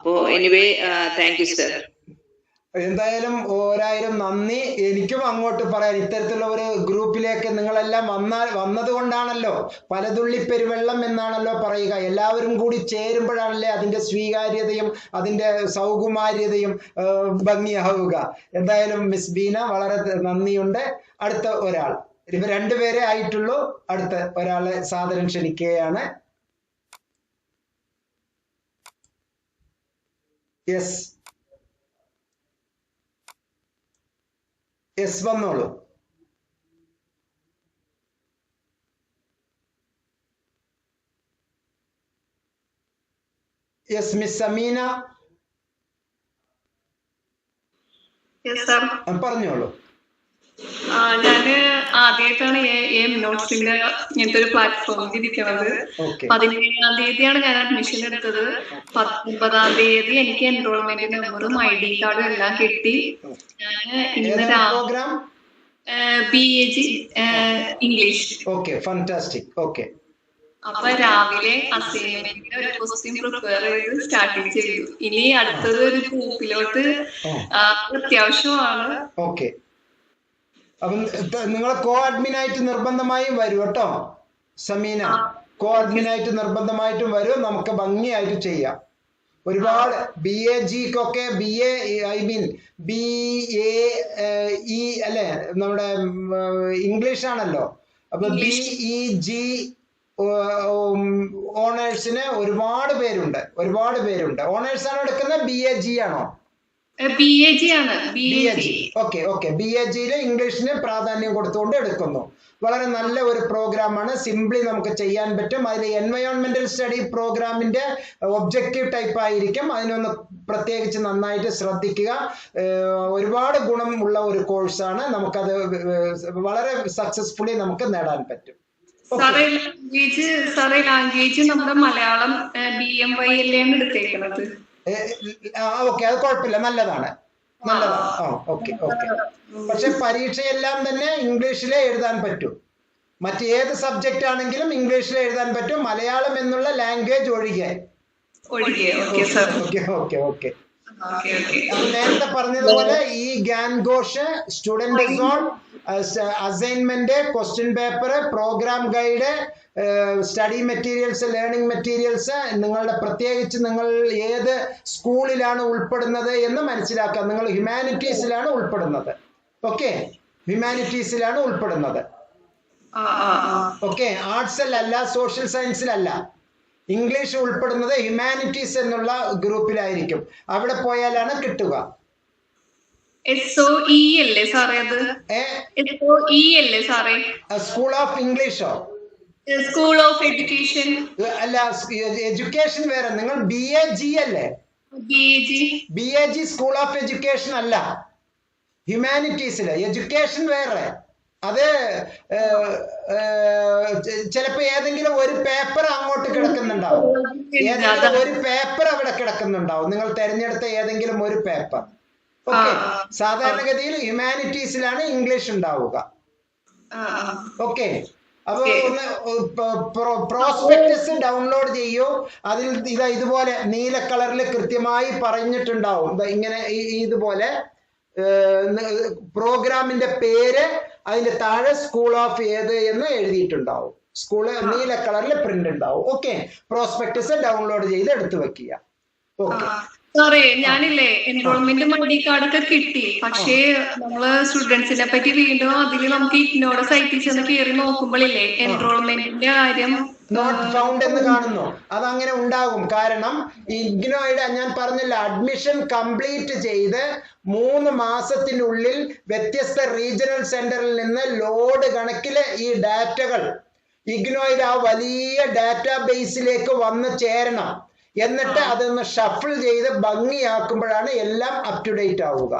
അപ്പോ anyway thank you sir എന്തായാലും ഒരായിരം നന്ദി. എനിക്കും അങ്ങോട്ട് പറയാൻ ഇത്തരത്തിലുള്ള ഒരു ഗ്രൂപ്പിലേക്ക് നിങ്ങളെല്ലാം വന്നാൽ വന്നത് കൊണ്ടാണല്ലോ പലതുള്ളി പെരുവെള്ളം എന്നാണല്ലോ പറയുക. എല്ലാവരും കൂടി ചേരുമ്പോഴാണല്ലേ അതിന്റെ സ്വീകാര്യതയും അതിന്റെ സൗകുമാര്യതയും ഭംഗിയാവുക. എന്തായാലും മിസ് ബീന വളരെ നന്ദിയുണ്ട്. അടുത്ത ഒരാൾ. ഇവർ രണ്ടുപേരെ ആയിട്ടുള്ളൂ. അടുത്ത ഒരാളെ സാദരം ക്ഷണിക്കുകയാണ്. യെസ് യെസ് വന്നോളൂ yes miss Sameena yes sir ആ, പറഞ്ഞോളൂ ഞാൻ ആദ്യമായിട്ടാണ് എ നോട്ട്സിന്റെ ഇങ്ങനത്തെ ഒരു പ്ലാറ്റ്ഫോമിൽ ഇരിക്കുന്നത് പതിനേഴാം തീയതിയാണ് ഞാൻ അഡ്മിഷൻ എടുത്തത്. പത്തൊമ്പതാം തീയതി എനിക്ക് എൻറോൾമെന്റ് നമ്പറും ഐ ഡി കാർഡും എല്ലാം കിട്ടി. ഞാൻ ഇന്ന് രാവിലെ B A G English okay fantastic okay അപ്പൊ രാവിലെ അസൈൻമെന്റിന്റെ ഒരു ക്വസ്റ്റ്യൻ പ്രിപ്പയർ ചെയ്ത് സ്റ്റാർട്ടിങ് ചെയ്തു. ഇനി അടുത്തത് ഒരു ഗ്രൂപ്പിലോട്ട് അത്യാവശ്യമാണ്. ഓക്കെ അപ്പം നിങ്ങൾ കോ അഡ്മിൻ ആയിട്ട് നിർബന്ധമായും വരും കേട്ടോ സമീന. കോ അഡ്മിൻ ആയിട്ട് നിർബന്ധമായിട്ടും വരും നമുക്ക് ഭംഗിയായിട്ട് ചെയ്യാം. ഒരുപാട് B A ജിക്കൊക്കെ B A I mean B A E അല്ലെ നമ്മുടെ ഇംഗ്ലീഷ്. ആണല്ലോ അപ്പൊ ബി ഇ ജി ഓണേഴ്സിന് ഒരുപാട് പേരുണ്ട് ഒരുപാട് പേരുണ്ട്. ഓണേഴ്സ് ആണോ എടുക്കുന്നത് ബി എ ജി ആണോ? ബി എ ജി ആണ്. B A G okay okay B A ജിയിലെ ഇംഗ്ലീഷിന് പ്രാധാന്യം കൊടുത്തുകൊണ്ട് എടുക്കുന്നു. വളരെ നല്ല ഒരു പ്രോഗ്രാമാണ്. സിംപ്ലി നമുക്ക് ചെയ്യാൻ പറ്റും. അതിൽ എൻവയോൺമെന്റൽ സ്റ്റഡി പ്രോഗ്രാമിന്റെ ഒബ്ജക്റ്റീവ് ടൈപ്പ് ആയിരിക്കും. അതിനൊന്ന് പ്രത്യേകിച്ച് നന്നായിട്ട് ശ്രദ്ധിക്കുക. ഒരുപാട് ഗുണം ഉള്ള ഒരു കോഴ്സാണ് നമുക്കത് വളരെ സക്സസ്ഫുള്ളി നമുക്ക് നേടാൻ പറ്റും. സാറേ ലാംഗ്വേജ് സാറേ ലാംഗ്വേജ് നമ്മുടെ മലയാളം ബി എം വൈ അല്ലേ എടുത്തേക്കുന്നത് ഓക്കെ അത് കുഴപ്പമില്ല. നല്ലതാണ്. നല്ലതാണ്. ആ. Okay okay. പക്ഷെ പരീക്ഷയെല്ലാം തന്നെ ഇംഗ്ലീഷിലേ എഴുതാൻ പറ്റൂ. മറ്റേത് സബ്ജക്റ്റ് ആണെങ്കിലും ഇംഗ്ലീഷിൽ എഴുതാൻ പറ്റും. മലയാളം എന്നുള്ള ലാംഗ്വേജ് ഒഴികെ. Okay okay okay. നേരത്തെ പറഞ്ഞതുപോലെ ഈ Gyan Kosh student zone assignment question paper programme guide study materials learning materials നിങ്ങളുടെ പ്രത്യേകിച്ച് നിങ്ങൾ ഏത് സ്കൂളിലാണ് ഉൾപ്പെടുന്നത് എന്ന് മനസ്സിലാക്കുക നിങ്ങൾ ഹ്യൂമാനിറ്റീസിലാണ് ഉൾപ്പെടുന്നത്. ഓക്കെ ഹ്യൂമാനിറ്റീസിലാണ് ഉൾപ്പെടുന്നത്. ഓക്കെ ആർട്സിലല്ല സോഷ്യൽ സയൻസിലല്ല ഇംഗ്ലീഷ് ഉൾപ്പെടുന്നത് ഹ്യൂമാനിറ്റീസ് എന്നുള്ള ഗ്രൂപ്പിലായിരിക്കും അവിടെ പോയാലാണ് കിട്ടുക. സ്കൂൾ ഓഫ് ഇംഗ്ലീഷോ സ്കൂൾ ഓഫ് എഡ്യൂക്കേഷൻ അല്ല എഡ്യൂക്കേഷൻ വേറെ. നിങ്ങൾ ബി എ ജി അല്ലേ? B A G school of education അല്ല. ഹ്യൂമാനിറ്റീസിലെ എഡ്യൂക്കേഷൻ വേറെ. അത് ചിലപ്പോ ഏതെങ്കിലും ഒരു പേപ്പർ അങ്ങോട്ട് കിടക്കുന്നുണ്ടാവും. ഏതെങ്കിലും ഒരു പേപ്പർ അവിടെ കിടക്കുന്നുണ്ടാവും. നിങ്ങൾ തെരഞ്ഞെടുത്ത ഏതെങ്കിലും ഒരു പേപ്പർ ഓക്കെ സാധാരണഗതിയിൽ ഹ്യൂമാനിറ്റീസിലാണ് ഇംഗ്ലീഷ് ഉണ്ടാവുക. ഓക്കെ അപ്പൊ ഒന്ന് പ്രോസ്പെക്ടസ് ഡൗൺലോഡ് ചെയ്യൂ. അതിൽ ഇതാ ഇതുപോലെ നീല കളറിൽ കൃത്യമായി പറഞ്ഞിട്ടുണ്ടാവും. ഇങ്ങനെ ഇതുപോലെ പ്രോഗ്രാമിന്റെ പേര് അതിന്റെ താഴെ സ്കൂൾ ഓഫ് ഏത് എന്ന് എഴുതിയിട്ടുണ്ടാവും. സ്കൂൾ നീല കളറിൽ പ്രിന്റ് ഉണ്ടാവും. ഓക്കെ പ്രോസ്പെക്ടസ് ഡൗൺലോഡ് ചെയ്ത് എടുത്തു വെക്കുക. ഓക്കെ സാറേ ഞാനില്ലേ എൻറോൾമെന്റ് മൈ കാർഡൊക്കെ കിട്ടി. പക്ഷേ നമ്മൾ സ്റ്റുഡൻസിനെ പറ്റി വീണ്ടും അതിൽ നമുക്ക് ഇഗ്നോടെ സൈറ്റിൽ ചെന്ന് കയറി നോക്കുമ്പോഴില്ലേ എൻറോൾമെന്റിന്റെ കാര്യം നോട്ട് ഫൗണ്ട് എന്ന് കാണുന്നു. അതങ്ങനെ ഉണ്ടാകും. കാരണം ഇഗ്നോയുടെ ഞാൻ പറഞ്ഞില്ല അഡ്മിഷൻ കംപ്ലീറ്റ് ചെയ്ത് മൂന്ന് മാസത്തിനുള്ളിൽ വ്യത്യസ്ത റീജിയണൽ സെന്ററിൽ നിന്ന് ലോഡ് കണക്കിൽ ഈ ഡാറ്റകൾ ഇഗ്നോയുടെ ആ വലിയ ഡാറ്റാ ബേസിലേക്ക് വന്ന് ചേരണം. എന്നിട്ട് അതൊന്ന് ഷഫിൾ ചെയ്ത് ഭംഗിയാക്കുമ്പോഴാണ് എല്ലാം അപ് ടു ഡേറ്റ് ആവുക.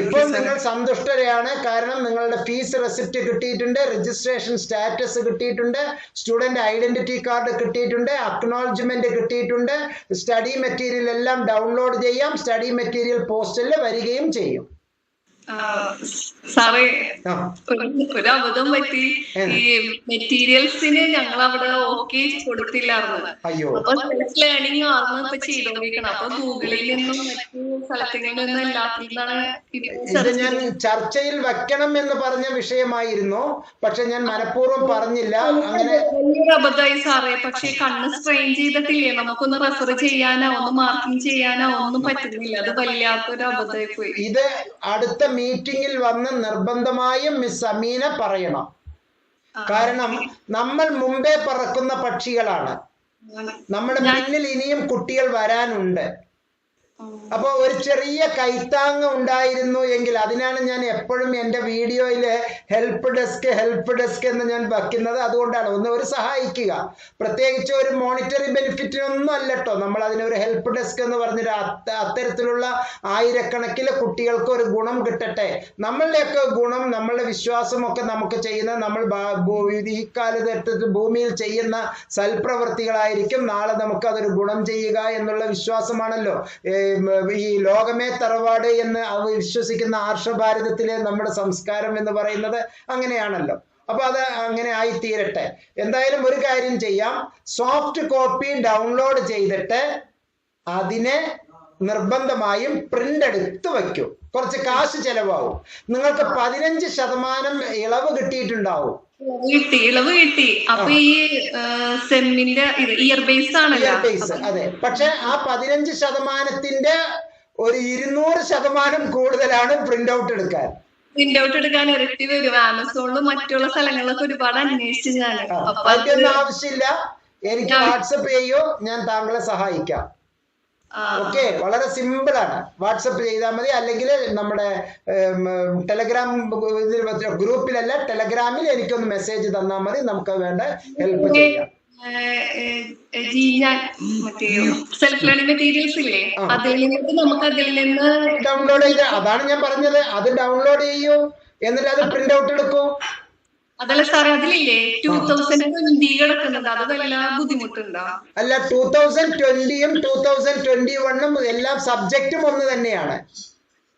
ഇപ്പോൾ നിങ്ങൾ സന്തുഷ്ടരാണ്. കാരണം നിങ്ങളുടെ ഫീസ് റെസിപ്റ്റ് കിട്ടിയിട്ടുണ്ട് രജിസ്ട്രേഷൻ സ്റ്റാറ്റസ് കിട്ടിയിട്ടുണ്ട് സ്റ്റുഡന്റ് ഐഡന്റിറ്റി കാർഡ് കിട്ടിയിട്ടുണ്ട് അക്നോളജ്മെന്റ് കിട്ടിയിട്ടുണ്ട്. സ്റ്റഡി മെറ്റീരിയൽ എല്ലാം ഡൗൺലോഡ് ചെയ്യാം. സ്റ്റഡി മെറ്റീരിയൽ പോസ്റ്റലിൽ വരികയും ചെയ്യും. സാറേ ഒരു അബദ്ധം പറ്റി. ഈ മെറ്റീരിയൽസിന് ഞങ്ങൾ അവിടെ ഓക്കെ കൊടുത്തില്ലായിരുന്നു. അയ്യോ. അപ്പൊ സെൽഫ് ലേണിംഗ് ആണ് ഇപ്പൊ ചെയ്തോണ്ടിരിക്കണം. അപ്പൊ ഗൂഗിളിൽ നിന്നും മറ്റു സ്ഥലത്തിൽ നിന്നും എല്ലാത്തിനാണ് ഞാൻ ചർച്ചയിൽ വെക്കണം എന്ന് പറഞ്ഞ വിഷയമായിരുന്നു. പക്ഷെ ഞാൻ മനഃപൂർവം പറഞ്ഞില്ല. അങ്ങനെ വലിയൊരു അബദ്ധമായി സാറേ. പക്ഷെ കണ്ണ് സ്ട്രെയിൻ ചെയ്തിട്ടില്ലേ? നമുക്കൊന്ന് റെഫർ ചെയ്യാനോ ഒന്ന് മാർക്കിംഗ് ചെയ്യാനോ ഒന്നും പറ്റുന്നില്ല. അത് വല്ലാത്തൊരു അബദ്ധമായി പോയി. ഇത് അടുത്ത മീറ്റിംഗിൽ വന്ന് നിർബന്ധമായും മിസ് അമീന പറയണം. കാരണം നമ്മൾ മുമ്പേ പറക്കുന്ന പക്ഷികളാണ്. നമ്മുടെ മുന്നിൽ ഇനിയും കുട്ടികൾ വരാനുണ്ട്. അപ്പൊ ഒരു ചെറിയ കൈത്താങ് ഉണ്ടായിരുന്നു എങ്കിൽ അതിനാണ് ഞാൻ എപ്പോഴും എന്റെ വീഡിയോയിൽ ഹെൽപ്പ് ഡെസ്ക് ഹെൽപ്പ് ഡെസ്ക് എന്ന് ഞാൻ വയ്ക്കുന്നത് അതുകൊണ്ടാണ് ഒന്ന് ഒരു സഹായിക്കുക. പ്രത്യേകിച്ച് ഒരു മോണിറ്ററി ബെനിഫിറ്റിനൊന്നും അല്ല കേട്ടോ നമ്മൾ അതിനൊരു ഹെൽപ്പ് ഡെസ്ക് എന്ന് പറഞ്ഞൊരു അത്ത- അത്തരത്തിലുള്ള ആയിരക്കണക്കിന് കുട്ടികൾക്ക് ഒരു ഗുണം കിട്ടട്ടെ. നമ്മളുടെയൊക്കെ ഗുണം നമ്മളുടെ വിശ്വാസമൊക്കെ നമുക്ക് ചെയ്യുന്ന നമ്മൾ ഈ കാലഘട്ടത്തിൽ ഭൂമിയിൽ ചെയ്യുന്ന സൽപ്രവൃത്തികളായിരിക്കും നാളെ നമുക്ക് അതൊരു ഗുണം ചെയ്യുക എന്നുള്ള വിശ്വാസമാണല്ലോ. ഈ ലോകമേ തറവാട് എന്ന് വിശ്വസിക്കുന്ന ആർഷഭാരതത്തിലെ നമ്മുടെ സംസ്കാരം എന്ന് പറയുന്നത് അങ്ങനെയാണല്ലോ. അപ്പൊ അത് അങ്ങനെ ആയി തീരട്ടെ എന്തായാലും ഒരു കാര്യം ചെയ്യാം. സോഫ്റ്റ് കോപ്പി ഡൗൺലോഡ് ചെയ്തിട്ട് അതിനെ നിർബന്ധമായും പ്രിന്റ് എടുത്ത് വയ്ക്കും. കുറച്ച് കാശ് ചെലവാകും. നിങ്ങൾക്ക് പതിനഞ്ച് ശതമാനം ഇളവ് കിട്ടിയിട്ടുണ്ടാവും. കിട്ടി ഇളവ് കിട്ടി. അപ്പൊ ഈ സെമ്മിന്റെ ഇയർ ബേസ് ആണ് ഇയർ ബേസ് അതെ. പക്ഷെ ആ പതിനഞ്ച് ശതമാനത്തിന്റെ ഒരു ഇരുന്നൂറ് ശതമാനം കൂടുതലാണ് പ്രിന്റ് ഔട്ട് എടുക്കാൻ. പ്രിന്റ് ഔട്ട് എടുക്കാൻ ഇരട്ടി വരും. ആമസോണിലും മറ്റുള്ള സ്ഥലങ്ങളിലൊക്കെ ഒരുപാട് അന്വേഷിച്ചു ഞാൻ. അപ്പൊ ആവശ്യമില്ല. എനിക്ക് വാട്സപ്പ് ചെയ്യോ? ഞാൻ താങ്കളെ സഹായിക്കാം. ഓക്കെ വളരെ സിമ്പിൾ ആണ് വാട്സപ്പ് ചെയ്താൽ മതി. അല്ലെങ്കിൽ നമ്മുടെ ടെലഗ്രാം ഇതിൽ ഗ്രൂപ്പിലല്ല ടെലഗ്രാമിൽ എനിക്കൊന്ന് മെസ്സേജ് തന്നാൽ മതി. നമുക്ക് വേണ്ട ഹെൽപ്പ് ചെയ്യാം. സെൽഫ് ലേണിംഗ് മെറ്റീരിയൽസ് ഇല്ലേ? അതിൽ നിന്നിട്ട് നമുക്ക് അതിൽ നിന്ന് ഡൗൺലോഡ് ചെയ്ത് അതാണ് ഞാൻ പറഞ്ഞത്. അത് ഡൗൺലോഡ് ചെയ്യൂ. എന്നിട്ട് അത് പ്രിന്റ് ഔട്ട് എടുക്കൂ. അതല്ല സാറേ അതിലില്ലേ ടൂ തൗസൻഡ് ട്വന്റി കിടക്കുന്നുണ്ട്. അത് വല്ല ബുദ്ധിമുട്ടുണ്ടോ? അല്ല ടൂ തൗസൻഡ് ട്വന്റിയും ടൂ തൗസൻഡ് ട്വന്റി വണ്ണും എല്ലാം സബ്ജക്റ്റും ഒന്ന് തന്നെയാണ്.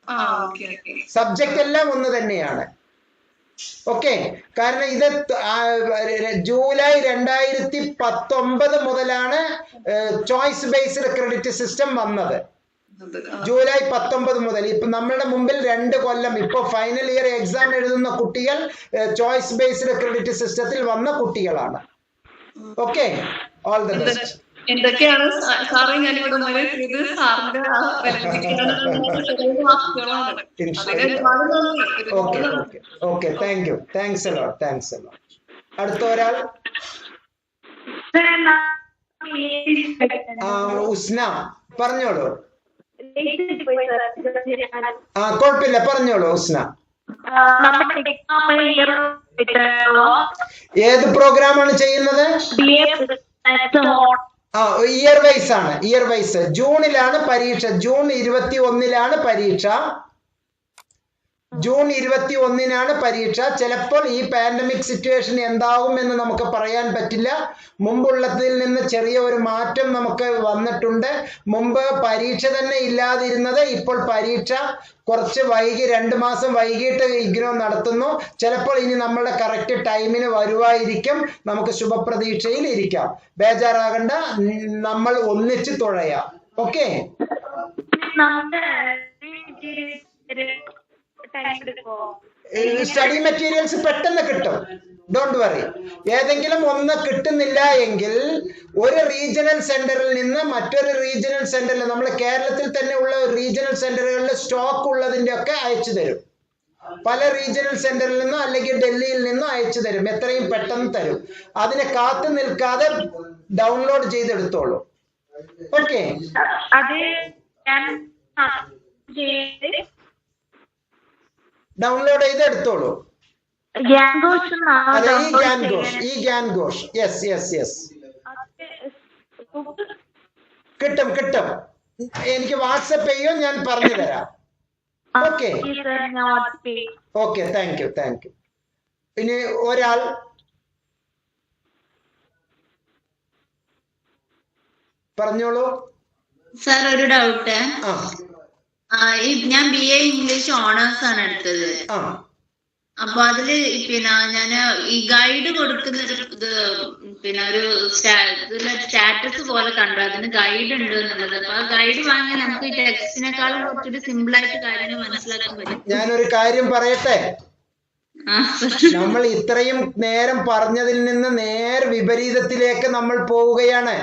ആ ഓക്കെ ഓക്കെ. സബ്ജക്റ്റ് എല്ലാം ഒന്ന് തന്നെയാണ്. ഓക്കെ കാരണം ഇത് ജൂലൈ രണ്ടായിരത്തി പത്തൊമ്പത് മുതലാണ് ചോയ്സ് ബേസ്ഡ് ക്രെഡിറ്റ് സിസ്റ്റം വന്നത്. ജൂലൈ പത്തൊമ്പത് മുതൽ. ഇപ്പൊ നമ്മളുടെ മുമ്പിൽ രണ്ട് കൊല്ലം. ഇപ്പൊ ഫൈനൽ ഇയർ എക്സാം എഴുതുന്ന കുട്ടികൾ ചോയ്സ് ബേസ്ഡ് ക്രെഡിറ്റ് സിസ്റ്റത്തിൽ വന്ന കുട്ടികളാണ്. ഓക്കെ ഓൾ ദ ബെസ്റ്റ് എന്തൊക്കെയാണ്? സാറേ ഞാൻ ഇവിടെ സാറിന്റെ okay. Okay okay thank you thanks thanks അടുത്ത ഒരാൾ. ആ, ഉസ്ന. പറഞ്ഞോളൂ. ആ കുഴപ്പമില്ല പറഞ്ഞോളൂ ഹുസ്ന. ഏത് പ്രോഗ്രാമാണ് ചെയ്യുന്നത്? ആ ഇയർ വൈസ് ആണ് ഇയർ വൈസ് ജൂണിലാണ് പരീക്ഷ ജൂൺ ഇരുപത്തി ഒന്നിലാണ് പരീക്ഷ. ജൂൺ ഇരുപത്തി ഒന്നിനാണ് പരീക്ഷ. ചിലപ്പോൾ ഈ പാൻഡമിക് സിറ്റുവേഷൻ എന്താവും എന്ന് നമുക്ക് പറയാൻ പറ്റില്ല. മുമ്പുള്ളതിൽ നിന്ന് ചെറിയ ഒരു മാറ്റം നമുക്ക് വന്നിട്ടുണ്ട്. മുമ്പ് പരീക്ഷ തന്നെ ഇല്ലാതിരുന്നത് ഇപ്പോൾ പരീക്ഷ കുറച്ച് വൈകി രണ്ട് മാസം വൈകിട്ട് ഇഗ്നോ നടത്തുന്നു. ചിലപ്പോൾ ഇനി നമ്മളുടെ കറക്റ്റ് ടൈമിന് വരുവായിരിക്കും. നമുക്ക് ശുഭപ്രതീക്ഷയിൽ ഇരിക്കാം. ബേജാറാകണ്ട. നമ്മൾ ഒന്നിച്ച് തുഴയാം. ഓക്കെ? സ്റ്റഡി മെറ്റീരിയൽസ് പെട്ടെന്ന് കിട്ടും. ഡോണ്ട് വറി ഏതെങ്കിലും ഒന്ന് കിട്ടുന്നില്ല എങ്കിൽ ഒരു റീജിയണൽ സെന്ററിൽ നിന്ന് മറ്റൊരു റീജിയണൽ സെന്ററിൽ നമ്മൾ കേരളത്തിൽ തന്നെ ഉള്ള റീജിയണൽ സെന്ററുകളിൽ സ്റ്റോക്ക് ഉള്ളതിന്റെ ഒക്കെ അയച്ചു തരും. പല റീജിയണൽ സെന്ററിൽ നിന്നോ അല്ലെങ്കിൽ ഡൽഹിയിൽ നിന്നോ അയച്ചു തരും. എത്രയും പെട്ടെന്ന് തരും. അതിനെ കാത്തു നിൽക്കാതെ ഡൗൺലോഡ് ചെയ്തെടുത്തോളൂ. ഓക്കെ അത് ഞാൻ ചെയ്ത് ഡൗൺലോഡ് ചെയ്ത് എടുത്തോളൂ. അതെ ഈ ഗ്യാൻ ഘോഷ്. ഈ Gyan Kosh yes yes yes കിട്ടും കിട്ടും. എനിക്ക് വാട്സപ്പ് ചെയ്യോ? ഞാൻ പറഞ്ഞു തരാം. Okay. Okay thank you thank you ഇനി ഒരാൾ പറഞ്ഞോളൂ. സാർ ഒരു ഡൗട്ട് ആ. ഞാൻ ബി എ ഇംഗ്ലീഷ് ഓണേഴ്സ് ആണ് എടുത്തത്. അപ്പൊ അതിൽ പിന്നെ ഞാൻ ഈ ഗൈഡ് കൊടുക്കുന്ന ഒരു ഇത് പിന്നെ ഒരു സ്റ്റാറ്റസ് പോലെ കണ്ടു. അതിന് ഗൈഡ് ഉണ്ട് എന്നുള്ളത്. അപ്പൊ ആ ഗൈഡ് വാങ്ങിയാൽ നമുക്ക് ഈ ടെക്സ്റ്റിനെക്കാളും കുറച്ചുകൂടി സിമ്പിൾ ആയിട്ട് കാര്യങ്ങൾ മനസ്സിലാക്കാൻ പറ്റും. ഞാനൊരു കാര്യം പറയട്ടെ? നമ്മൾ ഇത്രയും നേരം പറഞ്ഞതിൽ നിന്ന് നേർ വിപരീതത്തിലേക്ക് നമ്മൾ പോവുകയാണ്.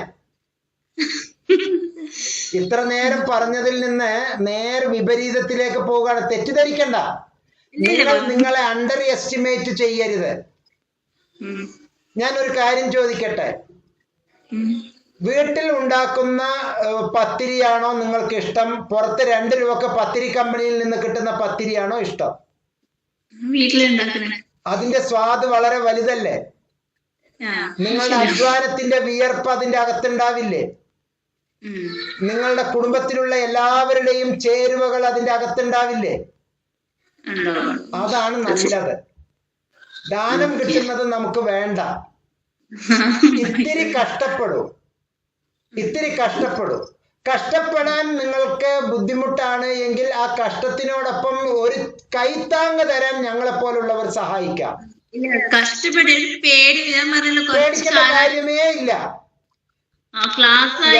ഇത്ര നേരം പറഞ്ഞതിൽ നിന്ന് നേർ വിപരീതത്തിലേക്ക് പോവുകയാണ് തെറ്റിദ്ധരിക്കണ്ട. നിങ്ങൾ നിങ്ങളെ അണ്ടർ എസ്റ്റിമേറ്റ് ചെയ്യരുത്. ഞാൻ ഒരു കാര്യം ചോദിക്കട്ടെ? വീട്ടിൽ ഉണ്ടാക്കുന്ന പത്തിരിയാണോ നിങ്ങൾക്ക് ഇഷ്ടം? പുറത്ത് രണ്ട് രൂപക്ക് പത്തിരി കമ്പനിയിൽ നിന്ന് കിട്ടുന്ന പത്തിരിയാണോ ഇഷ്ടം? അതിന്റെ സ്വാദ് വളരെ വലുതല്ലേ? നിങ്ങളുടെ അധ്വാനത്തിന്റെ വിയർപ്പ് അതിന്റെ അകത്തുണ്ടാവില്ലേ. നിങ്ങളുടെ കുടുംബത്തിലുള്ള എല്ലാവരുടെയും ചേരുവകൾ അതിന്റെ അകത്തുണ്ടാവില്ലേ? അതാണ് നല്ലത്. ദാനം കിട്ടുന്നത് നമുക്ക് വേണ്ട. ഇത്തിരി കഷ്ടപ്പെടും. ഇത്തിരി കഷ്ടപ്പെടും. കഷ്ടപ്പെടാൻ നിങ്ങൾക്ക് ബുദ്ധിമുട്ടാണ് എങ്കിൽ ആ കഷ്ടത്തിനോടൊപ്പം ഒരു കൈത്താങ്ങ് തരാൻ ഞങ്ങളെ പോലുള്ളവർ സഹായിക്കാം പേടിക്കേണ്ട കാര്യമേ ഇല്ല.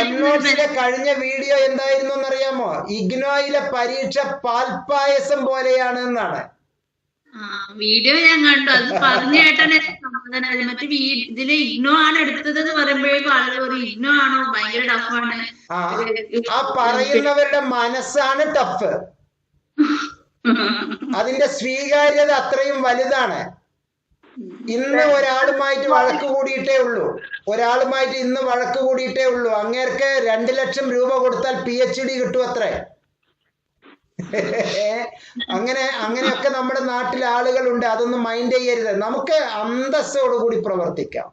എംനോട്സിലെ കഴിഞ്ഞ വീഡിയോ എന്തായിരുന്നു എന്നറിയാമോ ഇഗ്നോയിലെ പരീക്ഷ പാൽപ്പായസം പോലെയാണ് എന്നാണ് വീഡിയോ ഞാൻ കണ്ടു. അത് പറഞ്ഞു കേട്ടാണ് സമാധാനം മറ്റേ ഇതിൽ ഇഗ്നോ ആണ് എടുത്തത് എന്ന് പറയുമ്പോഴേക്കും ആളുകൾ പറയും ഇഗ്നോ ആണോ? ഭയങ്കര ടഫാണ് ആ പറയുന്നവരുടെ മനസ്സാണ് ടഫ് അതിന്റെ സ്വീകാര്യത അത്രയും വലുതാണ്. ഇന്ന് ഒരാളുമായിട്ട് വഴക്ക് കൂടിയിട്ടേ ഉള്ളൂ. ഒരാളുമായിട്ട് ഇന്ന് വഴക്ക് കൂടിയിട്ടേ ഉള്ളൂ. അങ്ങേർക്ക് രണ്ട് ലക്ഷം രൂപ കൊടുത്താൽ പി എച്ച് ഡി കിട്ടും അത്രേ അങ്ങനെ അങ്ങനെയൊക്കെ നമ്മുടെ നാട്ടിൽ ആളുകളുണ്ട്. അതൊന്നും മൈൻഡ് ചെയ്യരുത്. നമുക്ക് അന്തസ്സോടുകൂടി പ്രവർത്തിക്കാം.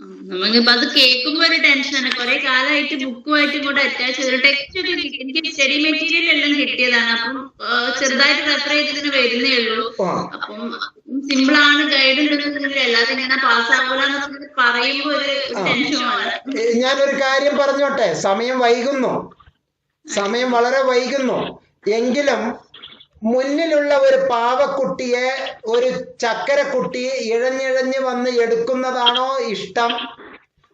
നമുക്കിപ്പോ അത് കേൾക്കുമ്പോ ഒരു ടെൻഷനാണ് കുറെ കാലമായിട്ട് ബുക്കുമായിട്ടും ഇങ്ങോട്ട് അറ്റാച്ച് ചെയ്തു ടെക്സ്റ്റ് എനിക്ക് സ്റ്റഡി മെറ്റീരിയൽ എല്ലാം കിട്ടിയതാണ്. അപ്പം ചെറുതായിട്ട് റെഫർ ചെയ്തതിന് വരുന്നേ ഉള്ളൂ. അപ്പം സിമ്പിൾ ആണ് ഗൈഡ് ഉണ്ടെന്നുണ്ടെങ്കിൽ അല്ലാതെ ഇങ്ങനെ പാസ് ആകൂലെന്ന് പറയുമ്പോ ഒരു ടെൻഷനാണ് ഞാനൊരു കാര്യം പറഞ്ഞോട്ടെ? സമയം വൈകുന്നു. സമയം വളരെ വൈകുന്നു. എങ്കിലും മുന്നിലുള്ള ഒരു പാവക്കുട്ടിയെ ഒരു ചക്കരക്കുട്ടി ഇഴഞ്ഞിഴഞ്ഞ് വന്ന് എടുക്കുന്നതാണോ ഇഷ്ടം?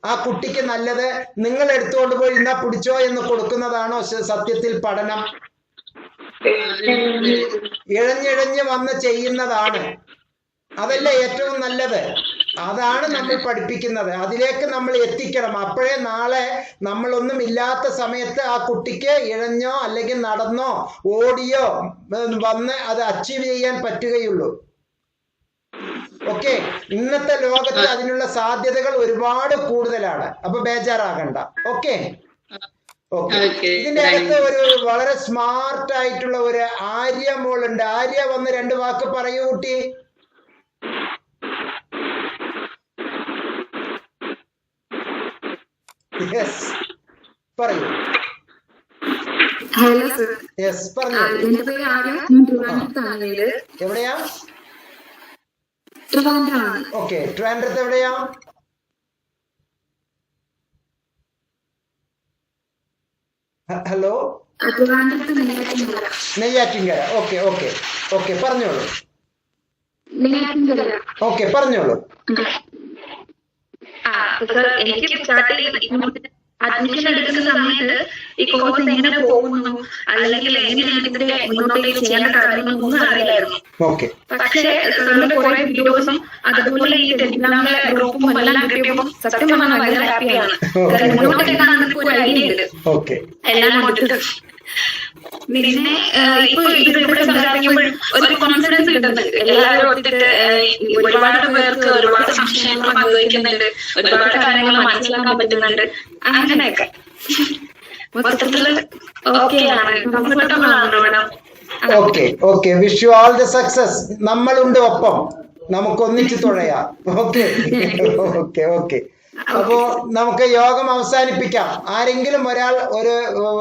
ആ കുട്ടിക്ക് നല്ലത് നിങ്ങൾ എടുത്തുകൊണ്ട് പോയി ഇന്നാ പിടിച്ചോ എന്ന് കൊടുക്കുന്നതാണോ സത്യത്തിൽ പഠനം? ഇഴഞ്ഞിഴഞ്ഞ് വന്ന് ചെയ്യുന്നതാണ്. അതല്ലേ ഏറ്റവും നല്ലത്? അതാണ് നമ്മൾ പഠിപ്പിക്കുന്നത്. അതിലേക്ക് നമ്മൾ എത്തിക്കണം. അപ്പോഴേ നാളെ നമ്മളൊന്നും ഇല്ലാത്ത സമയത്ത് ആ കുട്ടിക്ക് ഇഴഞ്ഞോ അല്ലെങ്കിൽ നടന്നോ ഓടിയോ വന്ന് അത് അച്ചീവ് ചെയ്യാൻ പറ്റുകയുള്ളൂ. ഓക്കെ ഇന്നത്തെ ലോകത്ത് അതിനുള്ള സാധ്യതകൾ ഒരുപാട് കൂടുതലാണ്. അപ്പൊ ബേജാറാകണ്ട. ഓക്കെ ഇതിന്റെ അകത്ത് ഒരു വളരെ സ്മാർട്ട് ആയിട്ടുള്ള ഒരു ആര്യ മോളുണ്ട്. ആര്യ വന്ന് രണ്ട് വാക്ക് പറയൂ കുട്ടി. യെസ് പറയൂ ഹലോ സർ യെസ് പറഞ്ഞു എന്റെ പേര് ആര്യ. ഞാൻ ട്രിവാൻഡ്രത്താണ് വീട് എവിടെയാ? ട്രിവാൻഡ്രമാണ് ഓക്കെ ട്രിവാൻഡ്രത്ത് എവിടെയാ? Hello? Neyyattinkara. Okay okay okay പറഞ്ഞോളൂ. ഓക്കെ പറഞ്ഞോളൂ. എനിക്ക് അഡ്മിഷൻ എടുക്കുന്ന സമയത്ത് ഈ കോഴ്സ് എങ്ങനെ പോകുന്നു? അല്ലെങ്കിൽ എങ്ങനെയാണ് ഇതിന്റെ മുന്നോട്ടേക്ക് ചെയ്യേണ്ട കാര്യങ്ങളൊന്നും അറിയില്ലായിരുന്നു. പക്ഷെ സാറിന്റെ കുറെ വീഡിയോസും അതുപോലെ ഈ ടെലിഗ്രാമിലെ ഗ്രൂപ്പും എല്ലാം കിട്ടിയപ്പോൾ സത്യം പറഞ്ഞാൽ വളരെ ഹാപ്പിയാണ് മുന്നോട്ടേക്കാണ് ഒരു ഐഡിയ ഉണ്ട്. എല്ലാം കൊടുത്തിട്ട് പിന്നെ ഏഹ്, ഇപ്പൊ ഇവിടെ സംസാരിക്കുമ്പോഴും ഒരു കോൺഫിഡൻസ് കിട്ടുന്നുണ്ട്. എല്ലാവരും ഒത്തിട്ട് ഒരുപാട് പേർക്ക് ഒരുപാട് സംശയങ്ങൾ പങ്കുവയ്ക്കുന്നുണ്ട്. ഒരുപാട് കാര്യങ്ങൾ മനസ്സിലാക്കാൻ പറ്റുന്നുണ്ട്. അങ്ങനെയൊക്കെ. മൊത്തത്തിൽ ഓക്കെയാണ്. കംഫർട്ടബിൾ ആണ് madam. Okay okay. Wish you all the success നമ്മളുണ്ട് ഒപ്പം. നമുക്ക് ഒന്നിച്ച് തുഴയാം. ഓക്കെ. Okay okay. അപ്പോ നമുക്ക് യോഗം അവസാനിപ്പിക്കാം. ആരെങ്കിലും ഒരാൾ ഒരു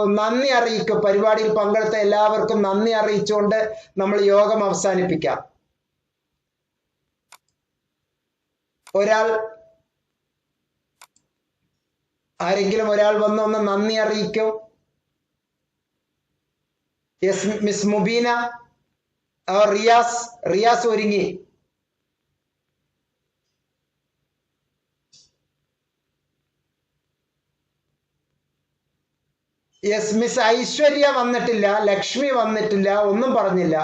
നന്ദി അറിയിക്കും പരിപാടിയിൽ പങ്കെടുത്ത എല്ലാവർക്കും നന്ദി അറിയിച്ചുകൊണ്ട് നമ്മൾ യോഗം അവസാനിപ്പിക്കാം. ഒരാൾ ആരെങ്കിലും ഒരാൾ വന്ന് ഒന്ന് നന്ദി അറിയിക്കും. യെസ് മിസ് മുബീന റിയാസ് റിയാസ് ഒരുങ്ങി. യെസ് മിസ് ഐശ്വര്യ വന്നിട്ടില്ല ലക്ഷ്മി വന്നിട്ടില്ല ഒന്നും പറഞ്ഞില്ല.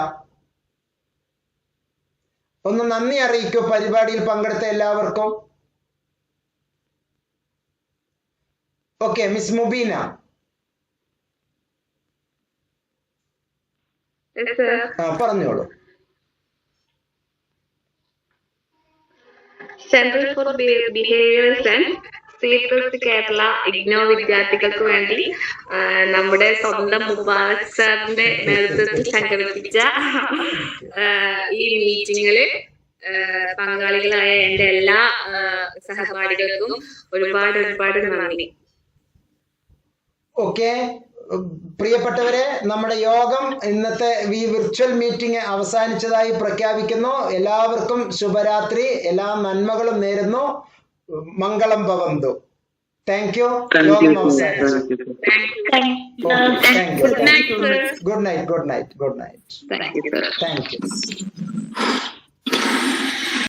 ഒന്ന് നന്ദി അറിയിക്കൂ പരിപാടിയിൽ പങ്കെടുത്ത എല്ലാവർക്കും. Okay miss Mubeena. ആ പറഞ്ഞോളൂ. സെൻട്രൽ ഫോർ ബിഹേവിയേഴ്സ് സയൻസ് സീപ്രസ് കേരള ഇഗ്നോ വിദ്യാർത്ഥികൾക്ക് വേണ്ടി നമ്മുടെ സ്വന്തം മുബാറക് സാറിന്റെ നേതൃത്വത്തിൽ സംഘടിപ്പിച്ച ഈ മീറ്റിംഗിൽ പങ്കാളികളായ എന്റെ എല്ലാ സഹപാഠികൾക്കും ഒരുപാട് ഒരുപാട് നന്ദി. ഓക്കെ. പ്രിയപ്പെട്ടവരെ നമ്മുടെ യോഗം ഇന്നത്തെ ഈ വിർച്വൽ മീറ്റിംഗ് അവസാനിച്ചതായി പ്രഖ്യാപിക്കുന്നു. എല്ലാവർക്കും ശുഭരാത്രി. എല്ലാ നന്മകളും നേരുന്നു. Mangalam Bhavantu. Thank you. Thank, you. thank you. Thank you. Good night. Good night. Good night. Good night. Thank you. Thank you.